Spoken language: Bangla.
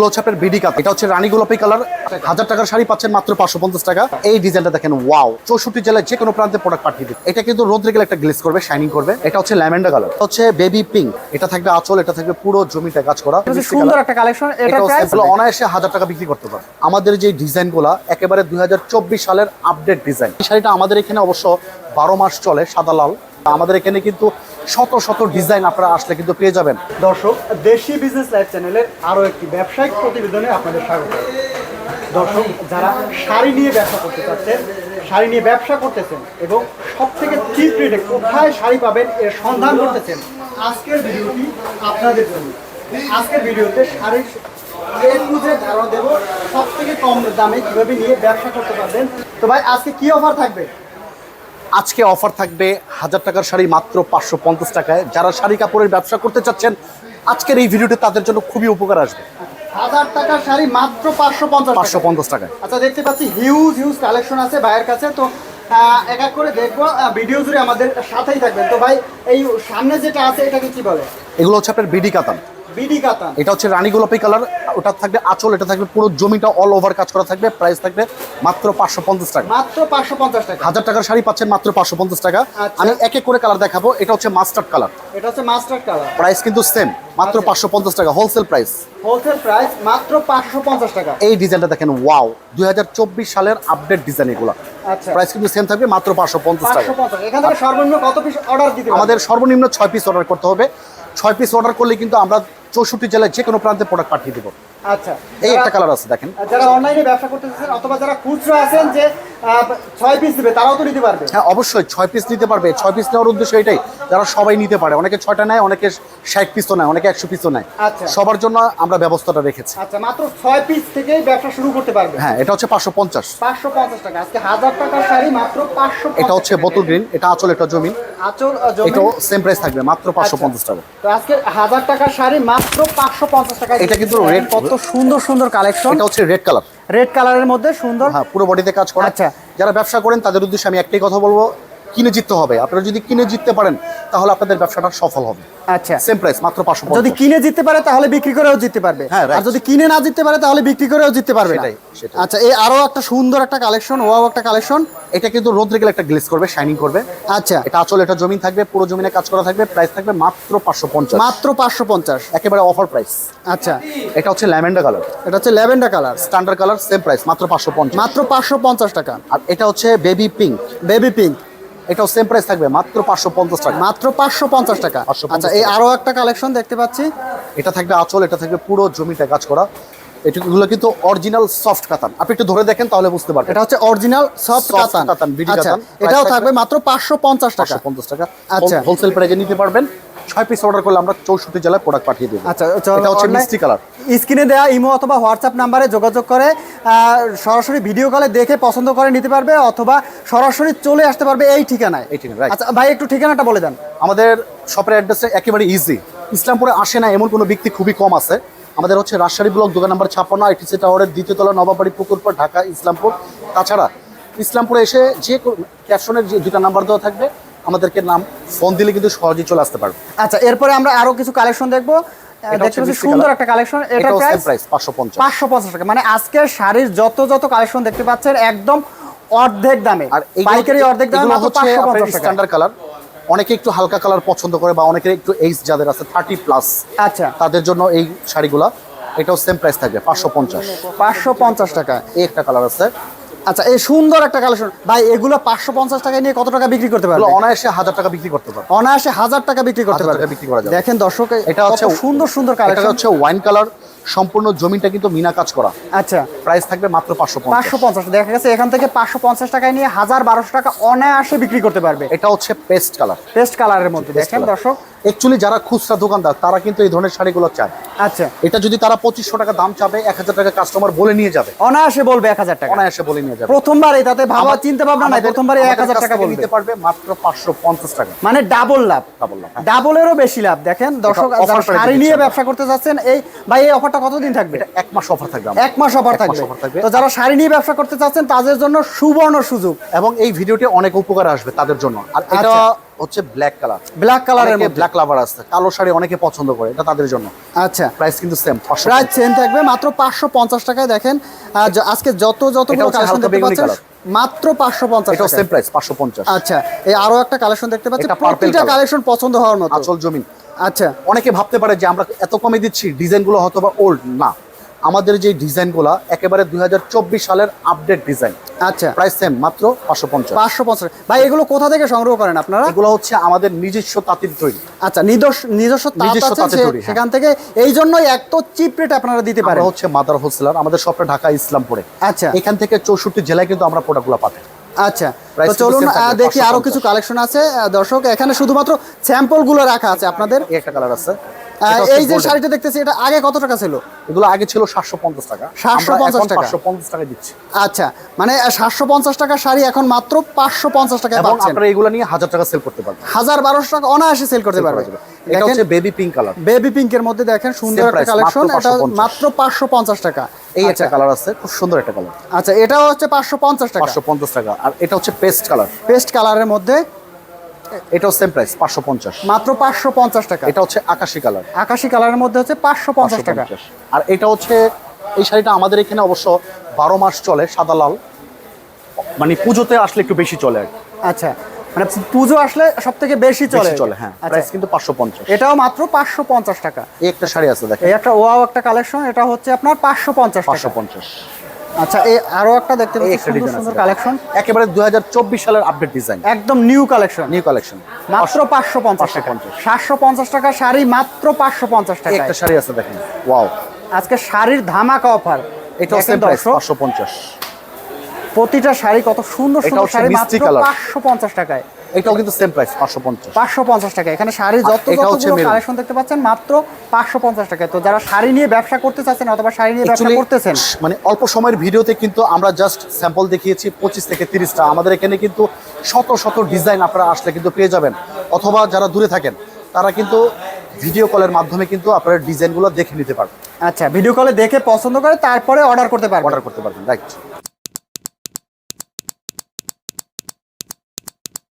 এগুলো হচ্ছে আপনার বিডি কাপ এটা হচ্ছে রানী গোলাপি কালার হাজার টাকার শাড়ি পাচ্ছেন মাত্র পাঁচশো পঞ্চাশ টাকা। এই ডিজাইনটা দেখেন ওয়াও চৌষট্টি জেলায় যে কোনো প্রান্তে প্রোডাক্ট পাঠিয়ে দিবে এটা কিন্তু রোদ্রে গেলে একটা গ্লেস করবে শাইনিং করবে। এটা হচ্ছে ল্যাভেন্ডার কালার হচ্ছে বেবি পিঙ্ক এটা থাকবে আঁচল এটা থাকবে পুরো জমিটা কাজ করা। সুন্দর একটা কালেকশন এটা অনায়াসে হাজার টাকা বিক্রি করতে পারে আমাদের যে ডিজাইনগুলো একেবারে দুই হাজার চব্বিশ সালের আপডেট ডিজাইন এই শাড়িটা আমাদের এখানে অবশ্য বারো মাস চলে সাদা লাল। আমাদের এখানে কিন্তু শত শত ডিজাইন আপনারা আসলে কিন্তু পেয়ে যাবেন। দর্শক, দেশি বিজনেস লাইফ চ্যানেলের আরও একটি ব্যবসায়িক প্রতিবেদনে আপনাদের স্বাগত। দর্শক, যারা শাড়ি নিয়ে ব্যবসা করতে চাচ্ছেন, শাড়ি নিয়ে ব্যবসা করতেছেন এবং সব থেকে চিপ রেটে কোথায় শাড়ি পাবেন এর সন্ধান করতেছেন, আজকের ভিডিওটি আপনাদের জন্য। আজকের ভিডিওতে শাড়ির ধারণা দেবো সব থেকে কম দামে কীভাবে নিয়ে ব্যবসা করতে পারবেন। তো ভাই, আজকে কি অফার থাকবে? আজকে অফার থাকবে হাজার টাকার শাড়ি মাত্র পাঁচশো পঞ্চাশ টাকায়। যারা শাড়ি কাপড়ের ব্যবসা করতে চাচ্ছেন আজকের এই ভিডিওটি তাদের জন্য খুবই উপকার আসবে। হাজার টাকার শাড়ি মাত্র পাঁচশো পঞ্চাশ পাঁচশো পঞ্চাশ টাকায়। আচ্ছা দেখতে পাচ্ছি হিউজ হিউজ কালেকশন আছে ভাইয়ের কাছে। তো আহ, এক এক করে দেখব ভিডিও জুড়ে আমাদের সাথেই থাকবেন। তো ভাই এই সামনে যেটা আছে এটাকে কি বলে? এগুলো হচ্ছে আপনার বিডি কাতান। বিডি কাতান। এটা হচ্ছে রানী গোলাপি কালার ওটা থাকবে আঁচল এটা থাকবে পুরো জমিটা অল ওভার কাজ করা থাকবে প্রাইস থাকবে মাত্র পাঁচশো পঞ্চাশ টাকা। মাত্র পাঁচশো পঞ্চাশ টাকা। হাজার টাকার শাড়ি পাচ্ছেন মাত্র পাঁচশো পঞ্চাশ টাকা। আচ্ছা। আমি এক এক করে কালার দেখাবো এটা হচ্ছে মাস্টার্ড কালার। এটা হচ্ছে মাস্টার কালার। প্রাইস কিন্তু সেম মাত্র আচ্ছা। পাঁচশো পঞ্চাশ টাকা হোলসেল প্রাইস হোলসেল প্রাইস মাত্র পাঁচশো পঞ্চাশ টাকা। এই ডিজাইনটা দেখেন ওয়াও দুই হাজার চব্বিশ সালের আপডেট ডিজাইন এগুলো। প্রাইস কিন্তু সেম থাকবে মাত্র পাঁচশো পঞ্চাশ টাকা। এখান থেকে সর্বনিম্ন কত পিস অর্ডার দিতে আমাদের সর্বনিম্ন ছয় পিস অর্ডার করতে হবে। ছয় পিস অর্ডার করলে কিন্তু আমরা চৌষট্টি জেলায় যে কোনো প্রান্তে প্রোডাক্ট পাঠিয়ে দেবো। আচ্ছা এই একটা কালার আছে দেখেন। যারা অনলাইনে ব্যবসা করতে চাচ্ছেন অথবা যারা খুচরো আছেন যে ছয় পিস দিবে তারাও তো নিতে পারবে। হ্যাঁ অবশ্যই ছয় পিস নিতে পারবে। ছয় পিস নেওয়ার উদ্দেশ্য এটাই যারা সবাই নিতে পারে। অনেকে ছয়টা নেয় অনেকে ষাট পিসও নেয় অনেকে একশো পিসও নেয়। আচ্ছা। সবার জন্য আমরা ব্যবস্থাটা রেখেছি। আচ্ছা মাত্র ছয় পিস থেকেই ব্যবসা শুরু করতে পারবে। হ্যাঁ এটা হচ্ছে পাঁচশো পঞ্চাশ। পাঁচশো পঞ্চাশ টাকা। আজকে হাজার টাকার শাড়ি মাত্র পাঁচশো এটা হচ্ছে বোতল গ্রিন এটা আঁচল এটা জমিন। আচল। এটাও সেম প্রাইস থাকবে মাত্র পাঁচশো আচ্ছা। পঞ্চাশ টাকা। তো আজকে হাজার টাকার শাড়ি মাত্র পাঁচশো পঞ্চাশ টাকা এটা কিন্তু red- কত সুন্দর সুন্দর কালেকশন এটা হচ্ছে রেড কালার রেড কালারের মধ্যে সুন্দর। হ্যাঁ পুরো বডিতে কাজ করা। আচ্ছা। যারা ব্যবসা করেন তাদের উদ্দেশ্যে আমি একটাই কথা বলব কিনে জিততে হবে। আপনারা যদি কিনে জিততে পারেন তাহলে আপনাদের ব্যবসাটা সফল হবে। আচ্ছা। সেম প্রাইস মাত্র পাঁচশো যদি কিনে জিততে পারে তাহলে বিক্রি করেও জিততে পারবে। হ্যাঁ, আর যদি কিনে না জিততে পারে তাহলে বিক্রি করেও জিততে পারবে। আচ্ছা এই আরও একটা সুন্দর একটা কালেকশন ওয়াও একটা কালেকশন এটা কিন্তু রোদ্রে গেলে একটা গ্লেস করবে শাইনিং করবে। আচ্ছা। এটা আঁচল এটা জমিন থাকবে পুরো জমিনে কাজ করা থাকবে প্রাইস থাকবে মাত্র পাঁচশো পঞ্চাশ। মাত্র পাঁচশো পঞ্চাশ। একেবারে অফার প্রাইস আচ্ছা। এটা হচ্ছে ল্যাভেন্ডার কালার। এটা হচ্ছে lavender colour. Standard colour same price মাত্র পাঁচশো পঞ্চাশ। মাত্র পাঁচশো পঞ্চাশ টাকা। আর এটা হচ্ছে বেবি পিঙ্ক বেবি পিঙ্ক এটাও সেম প্রাইস থাকবে মাত্র পাঁচশো পঞ্চাশ টাকা। মাত্র পাঁচশো পঞ্চাশ টাকা। আচ্ছা এই আরও একটা কালেকশন দেখতে পাচ্ছি। এটা থাকবে আঁচল এটা থাকবে পুরো জমিতে কাজ করা। এগুলো কিন্তু অরিজিনাল সফট কাতান। আপনি একটু ধরে দেখেন তাহলে বুঝতে পারবেন। এটা হচ্ছে অরিজিনাল সফট কাতান। কাতান, বিডি আচ্ছা কাতান। এটাও থাকবে মাত্র পাঁচশো পঞ্চাশ টাকা। পঞ্চাশ টাকা। আচ্ছা। হোলসেল প্রাইজে নিতে পারবেন। ছয় পিস অর্ডার করলে আমরা চৌষট্টি জেলায় প্রোডাক্ট পাঠিয়ে দেবো। আচ্ছা এটা হচ্ছে মিষ্টি কালার স্ক্রিনে দেওয়া ইমো অথবা হোয়াটসঅ্যাপ নাম্বারে যোগাযোগ করে সরাসরি ভিডিও কলে দেখে পছন্দ করে নিতে পারবে অথবা সরাসরি চলে আসতে পারবে এই ঠিকানায়। এই ঠিকানা. আচ্ছা ভাই একটু ঠিকানাটা বলে দেন। আমাদের শপের অ্যাড্রেসে একেবারে ইজি ইসলামপুরে আসে না এমন কোনো ব্যক্তি খুবই কম আছে। আমাদের হচ্ছে রাজশাহী ব্লক দোকান নাম্বার ছাপ্পান্ন আইটিসি টাওয়ারের দ্বিতীয় তলা নবাবাড়ি পুকুরপাড় ঢাকা ইসলামপুর। তাছাড়া ইসলামপুরে এসে যে ক্যাপশনের যে দুটা নাম্বার দেওয়া থাকবে আমাদেরকে নাম ফোন দিলে কিন্তু সহজেই চলে আসতে পারবে। আচ্ছা এরপরে আমরা আরও কিছু কালেকশন দেখব। দেখতে হচ্ছে পাচ্ছি মিষ্টি সুন্দর একটা কালেকশন এটা প্রাইস প্রাইস পাঁচশো পঞ্চাশ। পাঁচশো পঞ্চাশ টাকা। মানে আজকের শাড়ির যত যত কালেকশন দেখতে পাচ্ছেন একদম অর্ধেক দামে। আর পাইকারি অর্ধেক দামে মাত্র টাকা স্ট্যান্ডার্ড কালার অনেকে একটু হালকা কালার পছন্দ করে বা অনেকের একটু এইজ যাদের আছে থার্টি প্লাস আচ্ছা। তাদের জন্য এই শাড়িগুলা এটাও সেম প্রাইস থাকবে পাঁচশো পঞ্চাশ। পাঁচশো পঞ্চাশ টাকা। এই একটা কালার আছে। আচ্ছা এই সুন্দর একটা কালেকশন ভাই এগুলো পাঁচশো পঞ্চাশ টাকা নিয়ে কত টাকা বিক্রি করতে পারবে? অনায়াসে হাজার টাকা বিক্রি করতে পারবে। অনায়াসে হাজার টাকা বিক্রি করতে পারবে। বিক্রি করা যায় দেখেন দর্শক এটা হচ্ছে সুন্দর সুন্দর কালেকশন হচ্ছে ওয়াইন কালার সম্পূর্ণ জমিটা কিন্তু মিনা কাজ করা। আচ্ছা। প্রাইস থাকবে মাত্র পাঁচশো পাঁচশো পঞ্চাশ দেখা গেছে এখান থেকে পাঁচশো পঞ্চাশ টাকায় নিয়ে হাজার বারোশো টাকা অনায়াসে বিক্রি করতে পারবে। এটা হচ্ছে পেস্ট কালার। পেস্ট কালারের মধ্যে। দেখেন দর্শক। অ্যাকচুয়ালি যারা খুচরা দোকানদার তারা কিন্তু এই ধরনের শাড়িগুলো চায়। আচ্ছা। এটা যদি তারা পঁচিশশো টাকা দাম চাবে এক হাজার টাকা কাস্টমার বলে নিয়ে যাবে। অনায়াসে বলবে এক হাজার টাকা। অনায়াসে বলে নিয়ে যাবে। প্রথমবার তাতে ভাবা চিন্তা ভাবনা নাই এক হাজার টাকা পারবে মাত্র পাঁচশো পঞ্চাশ টাকা। মানে ডাবল লাভ। Double লাভ, হ্যাঁ। ডাবলেরও বেশি লাভ। দেখেন দর্শক শাড়ি নিয়ে ব্যবসা করতে যাচ্ছেন এই ভাই এই অফারটা কতদিন থাকবে? এক মাস অফার থাকবে এক মাস অফার থাকবে। তো যারা শাড়ি নিয়ে ব্যবসা করতে চাচ্ছেন তাদের জন্য সুবর্ণ সুযোগ। এবং এই ভিডিওটি অনেক উপকার আসবে তাদের জন্য। আর এটা আচ্ছা। হচ্ছে ব্ল্যাক কালার ব্ল্যাক কালারের মধ্যে। ব্ল্যাক লাভার আছে কালো শাড়ি অনেকে পছন্দ করে এটা তাদের জন্য। আচ্ছা। প্রাইস কিন্তু সেম প্রাইস সেম থাকবে মাত্র পাঁচশো পঞ্চাশ টাকায় দেখেন। আজকে যত যতগুলো কালেকশন দেখতে পাচ্ছেন মাত্র পাঁচশো পঞ্চাশ এটাও টাকা সেম প্রাইস পাঁচশো পঞ্চাশ। আচ্ছা এই আরও একটা কালেকশন দেখতে পাচ্ছি এটা প্রতিটা কালেকশন পছন্দ হওয়ার মতো। আচল জমিন। আচ্ছা অনেকে ভাবতে পারে যে আমরা এত কমে দিচ্ছি ডিজাইনগুলো হয়তো বা ওল্ড না। আমাদের যে ডিজাইনগুলো একেবারে দুই হাজার চব্বিশ সালের আপডেট ডিজাইন আচ্ছা। প্রাইস সেম মাত্র পাঁচশো পঞ্চাশ। পাঁচশো পঞ্চাশ। ভাই এগুলো কোথা থেকে সংগ্রহ করেন আপনারা? এগুলো হচ্ছে আমাদের নিজস্ব তাঁতির তৈরি। আচ্ছা নিজস্ব নিজস্ব নিজস্ব হ্যাঁ। সেখান থেকে এই জন্যই এত চিপ রেট আপনারা দিতে পারেন। হচ্ছে মাদার হোলসেলার আমাদের শপটা ঢাকা ইসলামপুরে। আচ্ছা। এখান থেকে চৌষট্টি জেলায় কিন্তু আমরা প্রোডাক্টগুলো পাঠাই। আচ্ছা। তো চলুন দেখি আরও কিছু কালেকশন আছে। দর্শক এখানে শুধুমাত্র স্যাম্পলগুলো রাখা আছে আপনাদের। একটা কালার আছে। এই যে শাড়িটা দেখতেছি এটা আগে কত টাকা ছিল? এগুলো আগে ছিল সাতশো পঞ্চাশ টাকা। 750 টাকা। পাঁচশো পঞ্চাশ টাকা দিচ্ছি। আচ্ছা মানে সাতশো পঞ্চাশ টাকার শাড়ি এখন মাত্র পাঁচশো পঞ্চাশ টাকায় এবং পাচ্ছেন। আপনারা এগুলো নিয়ে হাজার টাকা সেল করতে পারবেন। হাজার বারোশো টাকা অনায়াসে সেল করতে পারবে এটা হচ্ছে বেবি পিঙ্ক কালার বেবি পিঙ্কের মধ্যে দেখেন সুন্দর একটা কালেকশন এটা 550 মাত্র পাঁচশো পঞ্চাশ টাকা। এই আচ্ছা, একটা কালার আছে খুব সুন্দর একটা কালার আচ্ছা এটাও হচ্ছে পাঁচশো পঞ্চাশ টাকা। পাঁচশো পঞ্চাশ টাকা। আর এটা হচ্ছে পেস্ট কালার পেস্ট কালারের মধ্যে এটাও সেম প্রাইস পাঁচশো পঞ্চাশ। মাত্র পাঁচশো পঞ্চাশ টাকা। এটা হচ্ছে আকাশি কালার। আকাশি কালারের মধ্যে হচ্ছে পাঁচশো পঞ্চাশ টাকা। আর এটা হচ্ছে এই শাড়িটা আমাদের এখানে অবশ্য বারো মাস চলে সাদা লাল। মানে পুজোতে আসলে একটু বেশি চলে আচ্ছা মানে পুজো আসলে সব থেকে বেশি চলে। চলে হ্যাঁ আচ্ছা প্রাইস কিন্তু পাঁচশো পঞ্চাশ। এটাও মাত্র পাঁচশো পঞ্চাশ টাকা। এই একটা শাড়ি আছে দেখেন। একটা ওয়াও একটা কালেকশন এটা হচ্ছে আপনার পাঁচশো পঞ্চাশ পাঁচশো টাকা পঞ্চাশ। আচ্ছা এই আরও একটা দেখতে পাচ্ছি কালেকশন একেবারে দুই হাজার চব্বিশ সালের আপডেট ডিজাইন একদম নিউ কালেকশন নিউ কালেকশন মাত্র পাঁচশো পঞ্চাশ টাকা। 550 সাতশো পঞ্চাশ টাকা শাড়ি মাত্র পাঁচশো পঞ্চাশ টাকা একটা শাড়ি আছে দেখেন। ওয়াও আজকে শাড়ির ধামাকা অফার প্রাইস পাঁচশো পঞ্চাশ। প্রতিটা শাড়ি কত সুন্দর সুন্দর শাড়ি মাত্র কালার। পাঁচশো পঞ্চাশ টাকায়। এটাও কিন্তু সেম প্রাইস পাঁচশো পঞ্চাশ। পাঁচশো পঞ্চাশ টাকা। এখানে শাড়ি যত যতগুলো কালেকশন দেখতে পাচ্ছেন মাত্র পাঁচশো পঞ্চাশ টাকায় তো যারা শাড়ি নিয়ে ব্যবসা করতে চাচ্ছেন অথবা শাড়ি নিয়ে ব্যবসা করতেছেন মানে অল্প সময়ের ভিডিওতে কিন্তু আমরা জাস্ট স্যাম্পল দেখিয়েছি পঁচিশ থেকে তিরিশটা। আমাদের এখানে কিন্তু শত শত ডিজাইন আপনারা আসলে কিন্তু পেয়ে যাবেন। অথবা যারা দূরে থাকেন তারা কিন্তু ভিডিও কলের মাধ্যমে কিন্তু আপনারা ডিজাইনগুলো দেখে নিতে পারবেন। আচ্ছা ভিডিও কলে দেখে পছন্দ করে তারপরে অর্ডার করতে পারবেন। অর্ডার করতে পারবেন রাইট